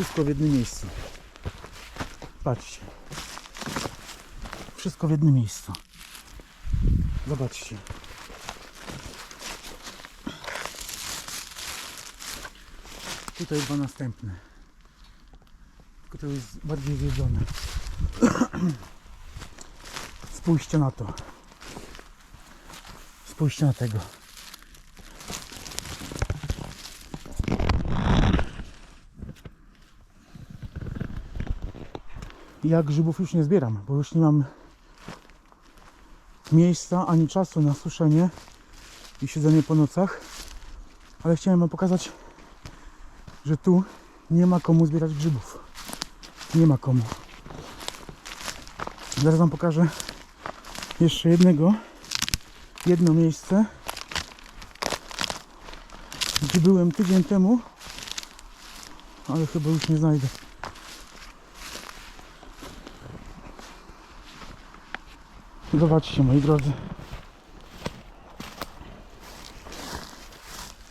Wszystko w jednym miejscu. Patrzcie. Wszystko w jednym miejscu. Zobaczcie. Tutaj dwa następne. Tylko to jest bardziej zjedzone. Spójrzcie na to. Spójrzcie na tego. Ja grzybów już nie zbieram, bo już nie mam miejsca ani czasu na suszenie i siedzenie po nocach. Ale chciałem Wam pokazać, że tu nie ma komu zbierać grzybów. Nie ma komu. Zaraz Wam pokażę jeszcze jednego, jedno miejsce, gdzie byłem tydzień temu, ale chyba już nie znajdę. Zobaczcie moi drodzy.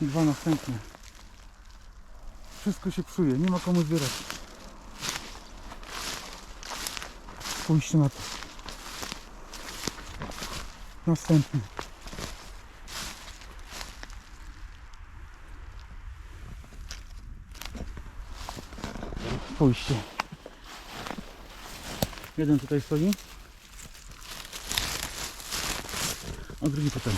Dwa następne. Wszystko się psuje, nie ma komu zbierać. Spójrzcie na to. Następny. Spójrzcie. Jeden tutaj stoi. A drugi potem.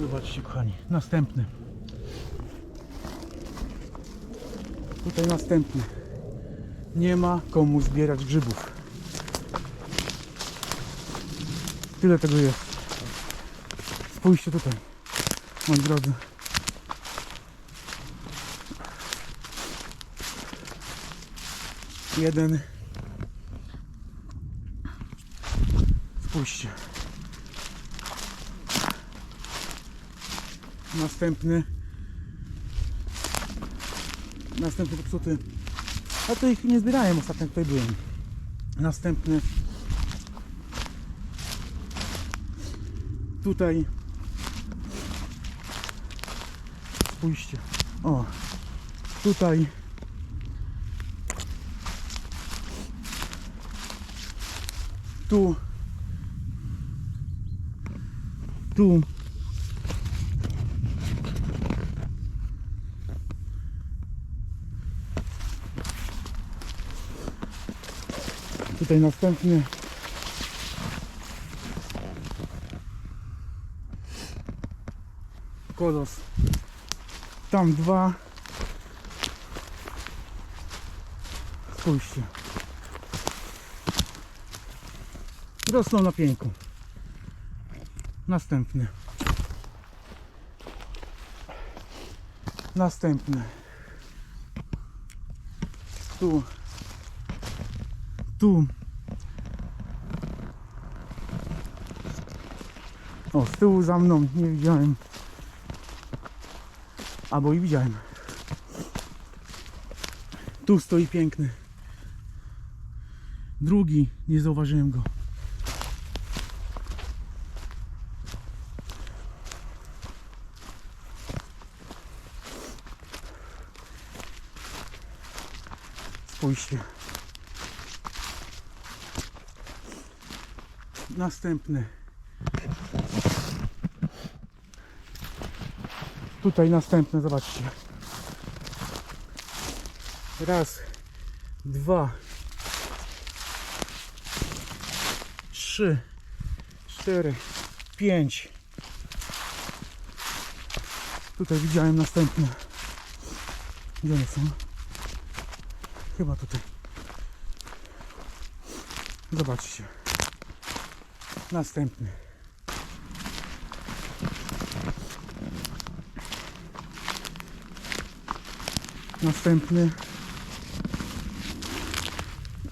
Zobaczcie kochani, następny. Tutaj następny. Nie ma komu zbierać grzybów. Tyle tego jest. Spójrzcie tutaj, moi drodzy. Jeden. Spójrzcie. Następny. Następny popsuty. A to ich nie zbierałem ostatnio tutaj byłem. Następny. Tutaj. Spójrzcie. O. Tutaj. Tu. Tu. Tutaj następny. Kolos. Tam dwa. Spójrzcie. Rosną na pięku. Następny. Następny. Tu. Tu. O, z tyłu za mną nie widziałem. Albo i widziałem. Tu stoi piękny. Drugi, nie zauważyłem go. Następny. Tutaj następny, zobaczcie. Raz, dwa, trzy, cztery, pięć. Tutaj widziałem następne. Gdzie one są? Chyba tutaj. Zobaczcie. Następny. Następny.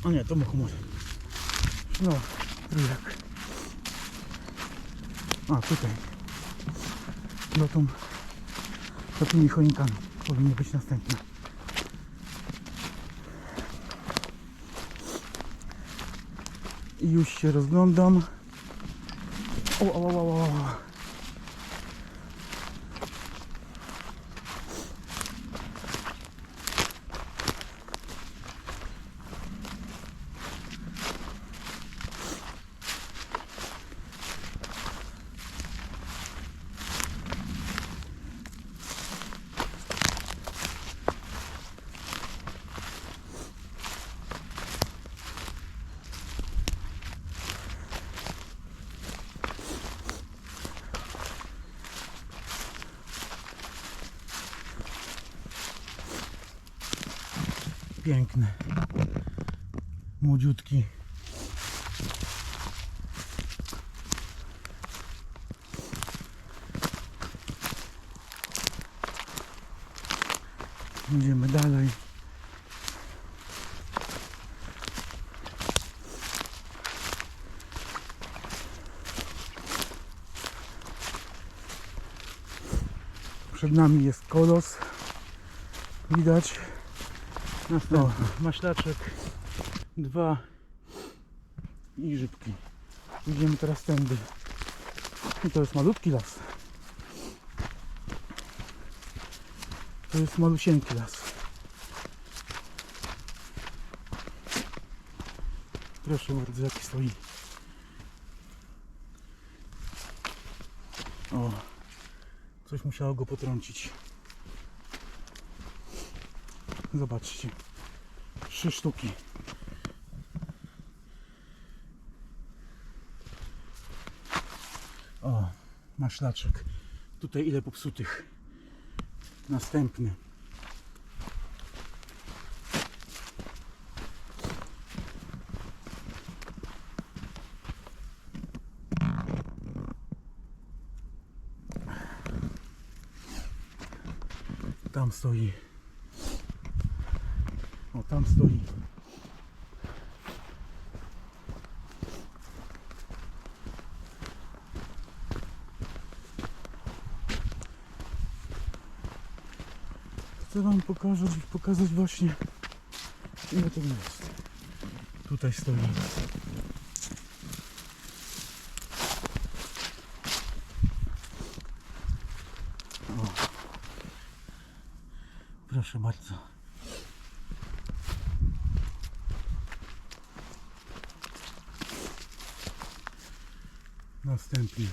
O nie, to muchomor. No, trójek. A, tutaj. No tą, za tymi choinkami powinny być następne. Już się rozglądam. O, o, o, o, o. Piękny. Młodziutki. Idziemy dalej. Przed nami jest kolos. Widać. O, maślaczek. Dwa. I rybki. Idziemy teraz tędy. I to jest malutki las. To jest malusieńki las. Proszę bardzo, jaki stoi. O, coś musiało go potrącić. Zobaczcie. Trzy sztuki. O, maślaczek. Tutaj ile popsutych. Następny. Tam stoi. Tam stoi. Chcę wam pokazać, pokazać właśnie ile tego jest. Tutaj stoi. O. Proszę bardzo. Następnie.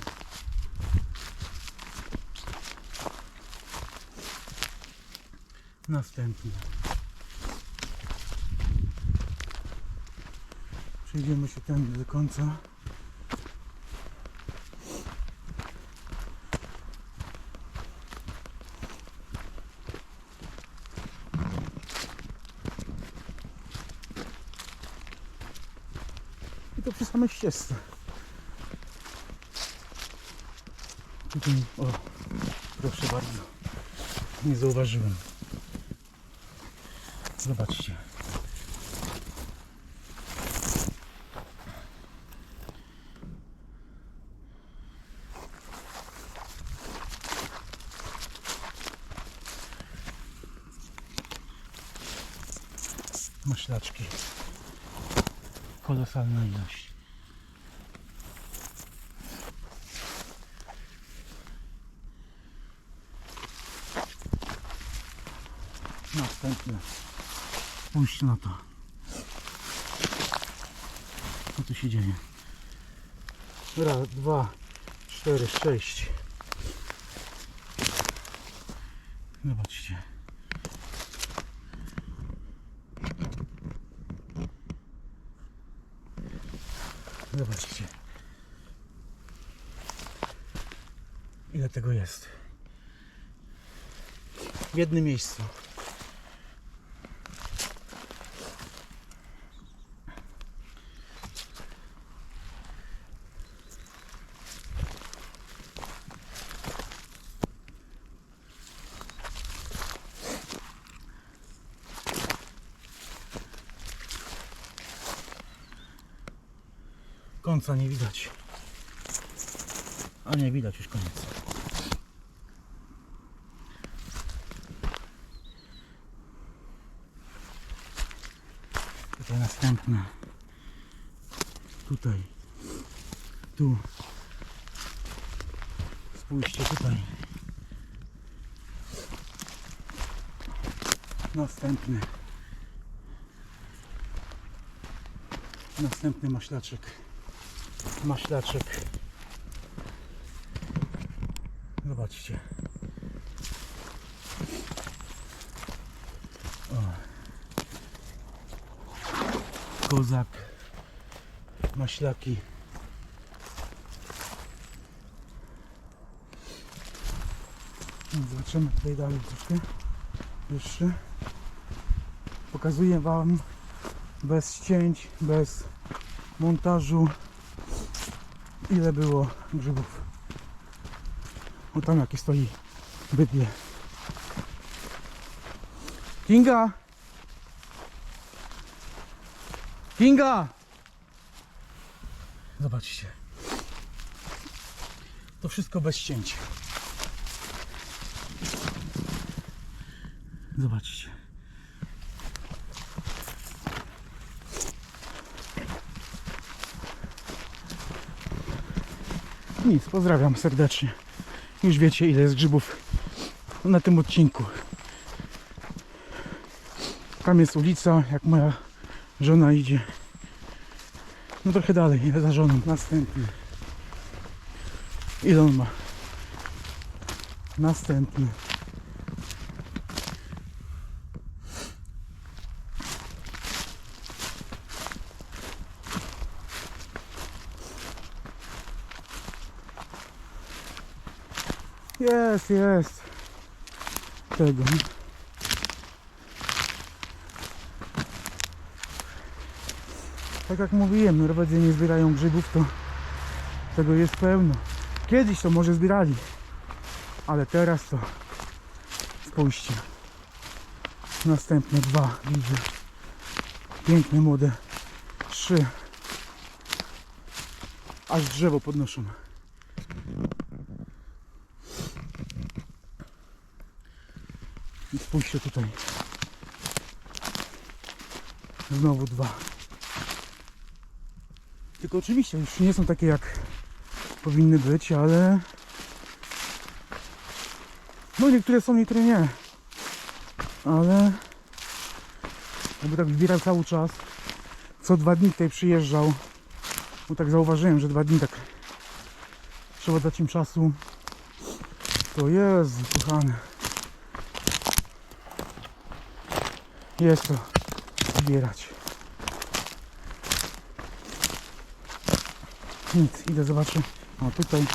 Następnie. Przejdziemy się tędy do końca. I to przy samej ścieżce. Tutaj, o, proszę bardzo. Nie zauważyłem. Zobaczcie. Maślaczki. Kolosalna ilość. Następne. Spójrzcie na to. Co tu się dzieje? Raz, dwa, cztery, sześć. Zobaczcie. Zobaczcie. Ile tego jest? W jednym miejscu. Końca nie widać. A nie widać już koniec. Tutaj następne. tutaj. Tu. Spójrzcie tutaj. Następny. Następny maślaczek. Maślaczek. Zobaczcie. O. Kozak. Maślaki. Zobaczymy tutaj dalej troszkę. Jeszcze. Pokazuję Wam bez cięć, bez montażu ile było grzybów. O tam jakie stoi bydnie. Kinga! Kinga! Zobaczcie. To wszystko bez cięć. Zobaczcie. Nic, pozdrawiam serdecznie. Już wiecie ile jest grzybów na tym odcinku. Tam jest ulica, jak moja żona idzie. No trochę dalej, za żoną. Następny. Ile on ma? Następny. Jest, jest. Tego. Tak jak mówiłem, Norwedzy nie zbierają grzybów, to tego jest pełno. Kiedyś to może zbierali, ale teraz to spójrzcie. Następne dwa widzę. Piękne, młode. Trzy. Aż drzewo podnoszą. Spójrzcie tutaj. Znowu dwa. Tylko oczywiście już nie są takie jak powinny być, ale no niektóre są, niektóre nie. Ale jakby tak zbierał cały czas. Co dwa dni tutaj przyjeżdżał. Bo tak zauważyłem, że dwa dni tak trzeba dać im czasu. To jest, kochany. Jest to zbierać. Nic, idę zobaczę. O tutaj.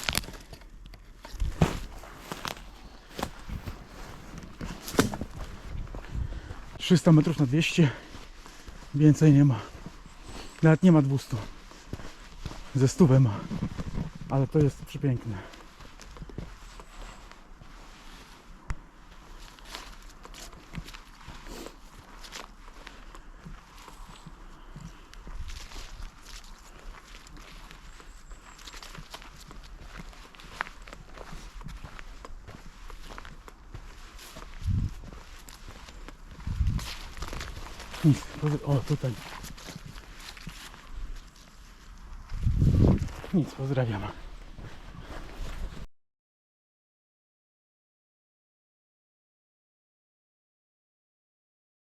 Trzysta metrów na 200. Więcej nie ma. Nawet nie ma 200. Ze stówę ma. Ale to jest przepiękne. Nic, o tutaj. Nic, pozdrawiam.